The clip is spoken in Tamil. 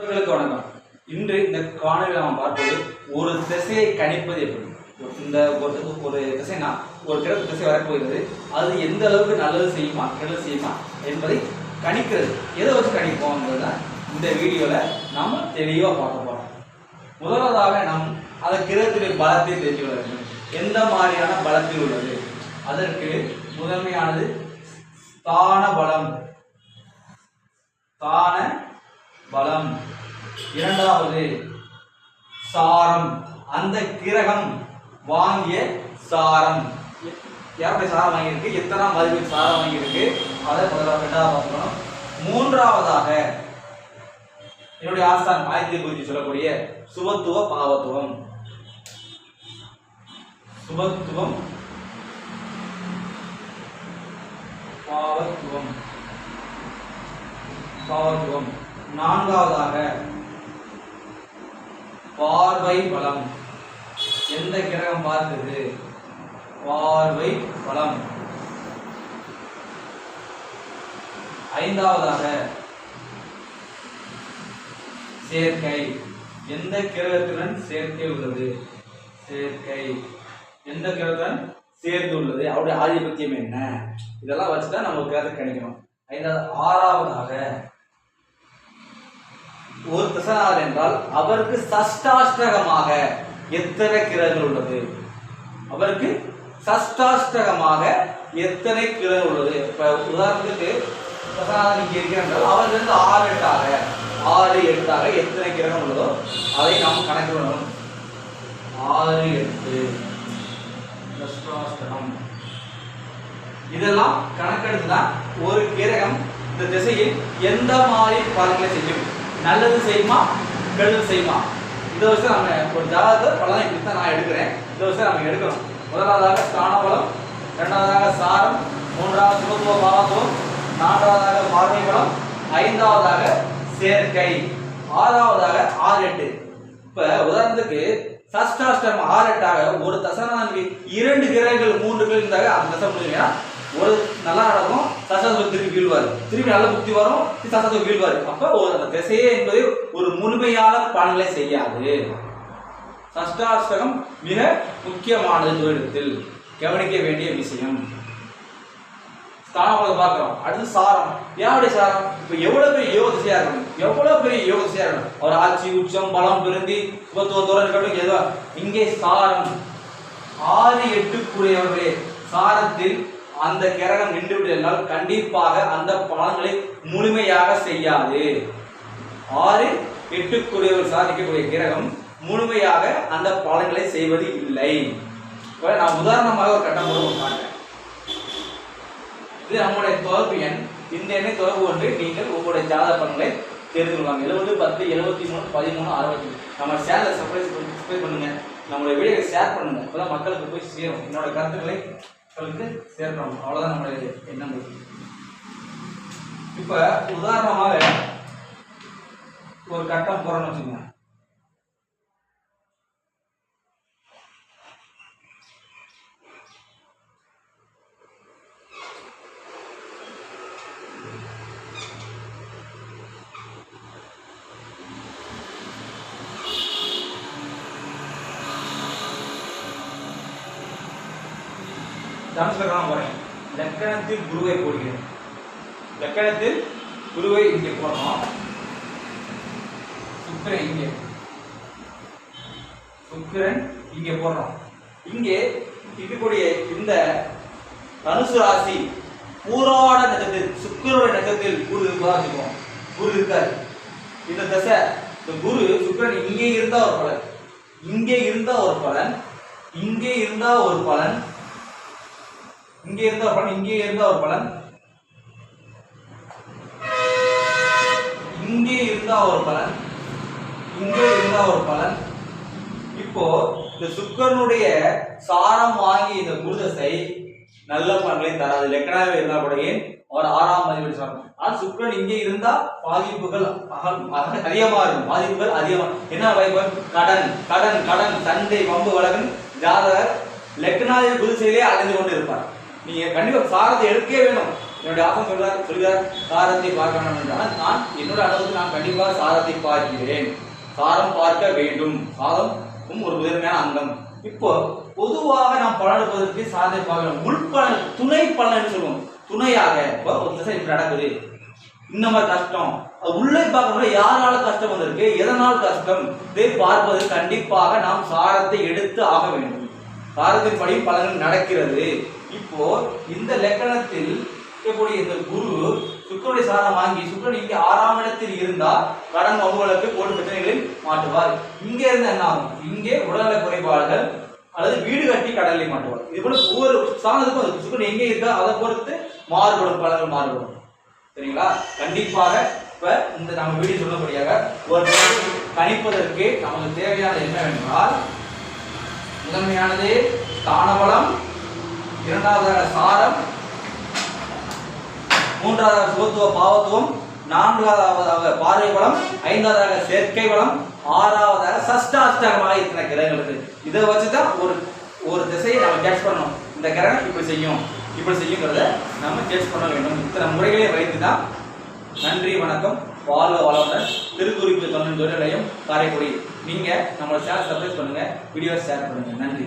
நண்பர்களுக்கு வணக்கம். இன்று இந்த காணொலியில் நாம் பார்ப்பது ஒரு திசையை கணிப்பது எப்படி? இந்த ஒரு ஒரு திசைனா ஒரு கிழக்கு திசை வரப்போகிறது. அது எந்த அளவுக்கு நல்லது செய்யுமா கெடுதல் செய்யுமா என்பதை கணிக்கிறது. எதை வச்சு கணிப்போம்ங்கிறத இந்த வீடியோவில் நாம் தெளிவாக பார்க்க போகிறோம் முதலாவதாக நாம் அதை கிரகத்துடைய பலத்தை தெரிஞ்சு கொள்ள வேண்டும். எந்த மாதிரியான பலத்தில் உள்ளது? அதற்கு முதன்மையானது ஸ்தான பலம் தான பலம். இரண்டாவது சாரம். அந்த கிரகம் வாங்கிய சாரம். யாருடைய சாரம் வாங்கியிருக்கு? எத்தனை மதிப்பு சாரம் வாங்கியிருக்கு? அதை முதல்ல ரெண்டாவது பார்க்கணும். மூன்றாவதாக என்னுடைய ஆஸ்தான் ஆயத்தை குறித்து சொல்லக்கூடிய சுபத்துவ பாவத்துவம். சுபத்துவம் பாவத்துவம். பாவத்துவம். நான்காவதாக பார்வை பலம். எந்த கிரகம் பார்த்தது? பார்வை பலம். ஐந்தாவதாக சேர்க்கை. எந்த கிரகத்துடன் சேர்க்கை உள்ளது? சேர்க்கை. எந்த கிரகத்துடன் சேர்ந்து உள்ளது? அவருடைய ஆதிபத்தியம் என்ன? இதெல்லாம் வச்சுதான் நம்ம கிரகத்தை கணிக்கணும். ஐந்தாவது ஆறாவதாக ஒரு தசனார் என்றால் அவருக்கு சஷ்டாஷ்டகமாக எத்தனை கிரகங்கள் உள்ளது? அவருக்கு சஷ்டாஷ்டகமாக எத்தனை கிரகங்கள் உள்ளது? இப்போ உதாரணத்துக்கு திசைநாதன் இங்கே இருக்கிறார்கள் அவருக்கு வந்து ஆறு எட்டாக ஆறு எட்டாக எத்தனை கிரகம் உள்ளதோ அதை நாம் கணக்கிடணும் ஆறு எட்டு. சஷ்டாஷ்டகம். இதெல்லாம் கணக்கெடுத்துதான் ஒரு கிரகம் இந்த திசையில் எந்த மாதிரி பலன்களை செய்யும்? நல்லது செய்யுமா கெடுதல் செய்யுமா? இந்த வருஷம் நம்ம ஒரு ஜாதகத்தை பலனை இப்படி தான் நான் எடுக்கிறேன். இந்த வருஷம் நம்ம எடுக்கணும். முதலாவதாக ஸ்தானபலம் இரண்டாவதாக சாரம் மூன்றாவது சுமத்துவ பாவத்துவம் நான்காவதாக பார்வை பலம் ஐந்தாவதாக சேர்க்கை ஆறாவதாக ஆறு எட்டு இப்ப உதாரணத்துக்கு சஷ்டாஷ்டம் ஆறு எட்டாக ஒரு தசனாనికి இரண்டு கிரகங்கள் மூன்று கிரகங்கள் இருந்தாக அந்த தசை முடியுங்க ஒரு நல்லா நடக்கும். சசாசம் வீழ்வார். திரும்பி நல்ல புத்தி வரும் சசாசம் வீழ்வார். அப்ப ஒரு அந்த திசையே என்பது ஒரு முழுமையான பலன்களை செய்யாது. சஷ்டாஷ்டகம் மிக முக்கியமானது ஜோதிடத்தில் கவனிக்க வேண்டிய விஷயம். ஸ்தானங்களை பார்க்கிறோம். அடுத்து சாரம். யாருடைய சாரம்? இப்ப எவ்வளவு பெரிய யோக திசையா இருக்கணும்? எவ்வளவு பெரிய யோக திசையா இருக்கணும்? ஒரு ஆட்சி உச்சம் பலம் பிறந்தி சுபத்துவ தூரம் இருக்கட்டும் எதோ இங்கே சாரம். ஆறு எட்டுக்குரியவர்களே சாரத்தில் அந்த கிரகம் நின்றுவிட்டால் கண்டிப்பாக அந்த பலன்களை முழுமையாக செய்யாது. ஆறு எட்டுக்குரியவர் சாதிக்கக்கூடிய கிரகம் முழுமையாக அந்த பலன்களை செய்வது இல்லை. நான் உதாரணமாக ஒரு கட்டம் கூட காட்டுறேன். இது நம்முடைய தொடர்பு எண். இந்த எண்ணை தொடர்பு கொண்டு நீங்கள் உங்களுடைய ஜாதக பலன்களை தெரிந்து கொள்ளலாம் எழுபது பத்து எழுபத்தி மூணு பதிமூணு அறுபத்தி நம்ம சேனலை சப்ஸ்கிரைப் பண்ணுங்க. நம்மளுடைய வீடியோவை ஷேர் பண்ணுங்க. அப்பதான் மக்களுக்கு போய் சேரும். என்னோட கருத்துக்களை மக்களுக்கு சேர்க்கணும். அவ்வளோதான் நம்மளுடைய எண்ணங்கள். இப்போ உதாரணமாக ஒரு கட்டம் போகிறோன்னு வச்சுக்கோங்க. தனுஷ்கரணம் வரையும் லக்கணத்தில் குருவை போடுகிறேன். லக்கணத்தில் குருவை இங்கே போடணும். சுக்கரன் இங்கே. சுக்கரன் இங்கே போடுறோம் இங்கே இருக்கக்கூடிய இந்த தனுசு ராசி பூராட நட்சத்திரத்தில் சுக்கரோட நட்சத்திரத்தில் குரு இருக்குதா குரு இருக்காரு. இந்த தசை இந்த குரு சுக்கரன் இங்கே இருந்தா ஒரு பலன். இங்கே இருந்தா ஒரு பலன். இங்கே இருந்தா ஒரு பலன். இங்கே இருந்த ஒரு பலன் இங்கே இருந்த ஒரு பலன். இங்கே இருந்தா ஒரு பலன். இங்கே இருந்தா ஒரு பலன். இப்போ இந்த சுக்கரனுடைய சாரம் வாங்கி இந்த குருதசை நல்ல பலன்களை தராது. லெக்கனாவே இருந்தா கூட ஏன்? அவர் ஆறாம் மதிப்பீடு சாரம். ஆனால் சுக்கரன் இங்கே இருந்தா பாதிப்புகள் அக- அதிகமா இருக்கும். பாதிப்புகள் அதிகமா. என்ன பாதிப்பு கடன் கடன் கடன் சண்டை பம்பு வழக்கு. ஜாதகர் லெக்கனாதிபதி குருசையிலேயே அடைந்து கொண்டு இருப்பார் நீங்க கண்டிப்பா சாரத்தை எடுக்கவே வேணும். என்னுடைய ஆசம் சொல்றார் சொல்கிறார் சாரத்தை பார்க்க வேண்டும் என்றால் நான் என்னோட அளவுக்கு நான் கண்டிப்பாக சாரத்தை பார்க்கிறேன். சாரம் பார்க்க வேண்டும். சாதம் ஒரு முதன்மையான அங்கம். இப்போ பொதுவாக நாம் பலன் எடுப்பதற்கு சாதனை பார்க்கணும் உள்பலன் துணை பலன் சொல்லுவோம். துணையாக இப்போ ஒரு திசை இப்படி நடக்குது. இந்த மாதிரி கஷ்டம். அது உள்ளே பார்க்கும்போது யாரால கஷ்டம் வந்திருக்கு? எதனால் கஷ்டம்? இதை பார்ப்பது கண்டிப்பாக நாம் சாரத்தை எடுத்து ஆக வேண்டும். சாரத்தின் படி பலன்கள் நடக்கிறது. இப்போ இந்த லக்கணத்தில் இருக்கக்கூடிய இந்த குரு சுக்கரனுடைய சாரம் வாங்கி சுக்கரன் இங்கே ஆறாம் இடத்தில் இருந்தால் கடன் அவங்களுக்கு போட்டு பிரச்சனைகளில் மாட்டுவார். இங்கே இருந்து என்ன ஆகும்? இங்கே உடல்நல குறைபாடுகள் அல்லது வீடு கட்டி கடலில் மாட்டுவார். இது போல ஒவ்வொரு சாணத்துக்கும் அது சுக்கரன் எங்கே இருக்கா அதை பொறுத்து மாறுபடும் பலன்கள் மாறுபடும். சரிங்களா? கண்டிப்பாக இப்ப இந்த நம்ம வீடியோ சொல்லக்கூடியாக ஒரு கணிப்பதற்கு நமக்கு தேவையான என்ன என்றால் முதன்மையானது தானபலம் இரண்டாவதாக சாரம் மூன்றாவதாக சுகத்துவ பாவத்துவம் நான்காவதாக பார்வை பலம் ஐந்தாவதாக செயற்கை பலம் ஆறாவதாக சஷ்டாஷ்டகமாக இத்தனை கிரகங்கள் இருக்கு. இதை வச்சு தான் ஒரு ஒரு திசையை நம்ம கேட்ச் பண்ணணும். இந்த கிரகம் இப்படி செய்யும் இப்படி செய்யுங்கிறத நம்ம கேட்ச் பண்ண வேண்டும். இத்தனை முறைகளை வைத்து தான் நன்றி வணக்கம். வாழ்க வளமுடன் திருக்குறிப்பு தொழில் தொழிலையும் காரைக்குடி. நீங்கள் நம்மளோட சேனல் சப்ஸ்கிரைப் பண்ணுங்கள் வீடியோ ஷேர் பண்ணுங்கள் நன்றி.